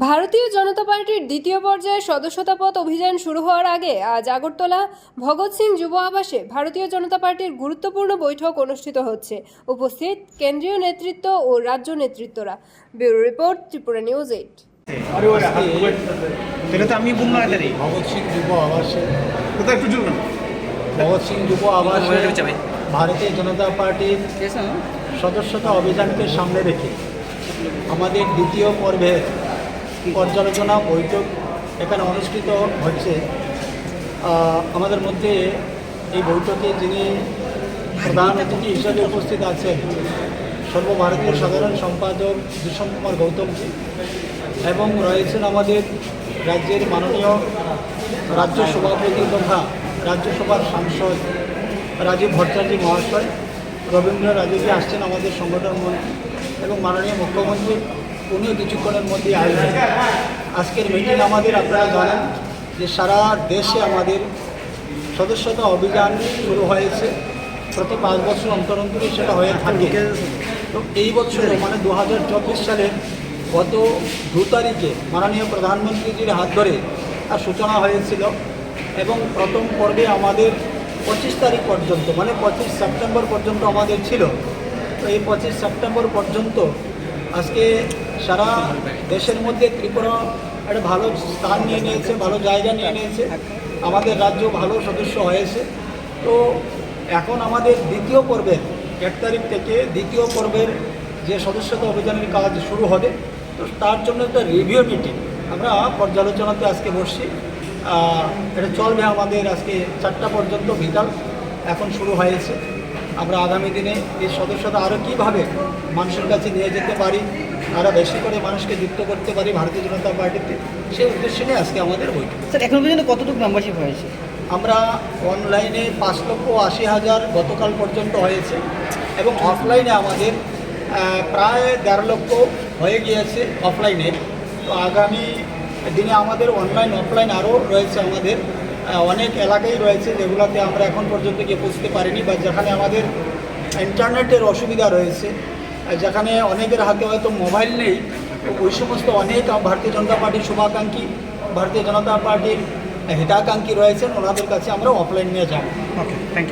ভারতীয় জনতা পার্টির দ্বিতীয় পর্যায়ে সদস্যতা পথ অভিযান শুরু হওয়ার আগে আজ আগরতলা ভগৎ সিং যুব আবাসে ভারতীয় জনতা পার্টির গুরুত্বপূর্ণ বৈঠক অনুষ্ঠিত হচ্ছে। উপস্থিত কেন্দ্রীয় নেতৃত্ব ও রাজ্য নেতৃত্বরা। Bureau report Tripura news eight. Bhagat Singh যুব আবাসে। ভগৎ সিং যুব আবাসে ভারতীয় জনতা পার্টির সদস্যতা অভিযানকে সামনে রেখে আমাদের দ্বিতীয় পর্বের পর্যালোচনা বৈঠক এখানে অনুষ্ঠিত হচ্ছে। আমাদের মধ্যে এই বৈঠকে যিনি প্রধান অতিথি হিসাবে উপস্থিত আছেন, সর্বভারতীয় সাধারণ সম্পাদক দূষণ কুমার গৌতমজি এবং রয়েছেন আমাদের রাজ্যের মাননীয় রাজ্য সভাপতি তথা রাজ্যসভার সাংসদ রাজীব ভট্টাচার্য মহাশয় রবীন্দ্র রাজীবজি আসছেন আমাদের সংগঠন মন্ত্রী এবং মাননীয় মুখ্যমন্ত্রী উনিও কিছুক্ষণের মধ্যে আসবেন। আজকের মিটিং আমাদের আপনারা জানেন যে সারা দেশে আমাদের সদস্যতা অভিযান শুরু হয়েছে। প্রতি পাঁচ বছর অন্তর অন্তরই সেটা হয়ে থাকে। তো এই বছর মানে দু হাজার সালের গত দু তারিখে মাননীয় প্রধানমন্ত্রীজির হাত ধরে তার সূচনা হয়েছিল এবং প্রথম পর্বে আমাদের পঁচিশ তারিখ পর্যন্ত মানে পঁচিশ সেপ্টেম্বর পর্যন্ত আমাদের ছিল। তো এই পঁচিশ সেপ্টেম্বর পর্যন্ত আজকে সারা দেশের মধ্যে ত্রিপুরা একটা ভালো স্থান নিয়ে নিয়েছে, ভালো জায়গা নিয়ে নিয়েছে। আমাদের রাজ্য ভালো সদস্য হয়েছে। তো এখন আমাদের দ্বিতীয় পর্বের এক তারিখ থেকে দ্বিতীয় পর্বের যে সদস্যতা অভিযানের কাজ শুরু হবে, তো তার জন্য একটা রিভিউ মিটিং আমরা পর্যালোচনাতে আজকে বসছি। এটা চলবে আমাদের আজকে চারটা পর্যন্ত বিকাল, এখন শুরু হয়েছে। আমরা আগামী দিনে এই সদস্যতা আরও কীভাবে মানুষের কাছে নিয়ে যেতে পারি আরও বেশি করে মানুষকে যুক্ত করতে পারি ভারতীয় জনতা পার্টিতে সেই উদ্দেশ্যে নিয়ে আজকে আমাদের বৈঠক। স্যার এখন পর্যন্ত কতটুকু মেম্বারশিপ হয়েছে? আমরা অনলাইনে পাঁচ লক্ষ আশি হাজার গতকাল পর্যন্ত হয়েছে এবং অফলাইনে আমাদের প্রায় দেড় লক্ষ হয়ে গিয়েছে অফলাইনে তো আগামী দিনে আমাদের অনলাইন অফলাইন আরও রয়েছে আমাদের। অনেক এলাকাই রয়েছে যেগুলোতে আমরা এখন পর্যন্ত গিয়ে পৌঁছতে পারিনি বা যেখানে আমাদের ইন্টারনেটের অসুবিধা রয়েছে যেখানে অনেকের হাতে হয়তো মোবাইল নেই, ওই সমস্ত অনেক ভারতীয় জনতা পার্টির শুভাকাঙ্ক্ষী, ভারতীয় জনতা পার্টির হিতাকাঙ্ক্ষী রয়েছেন, ওনাদের কাছে আমরা অফলাইন নিয়ে যাব। Okay thank you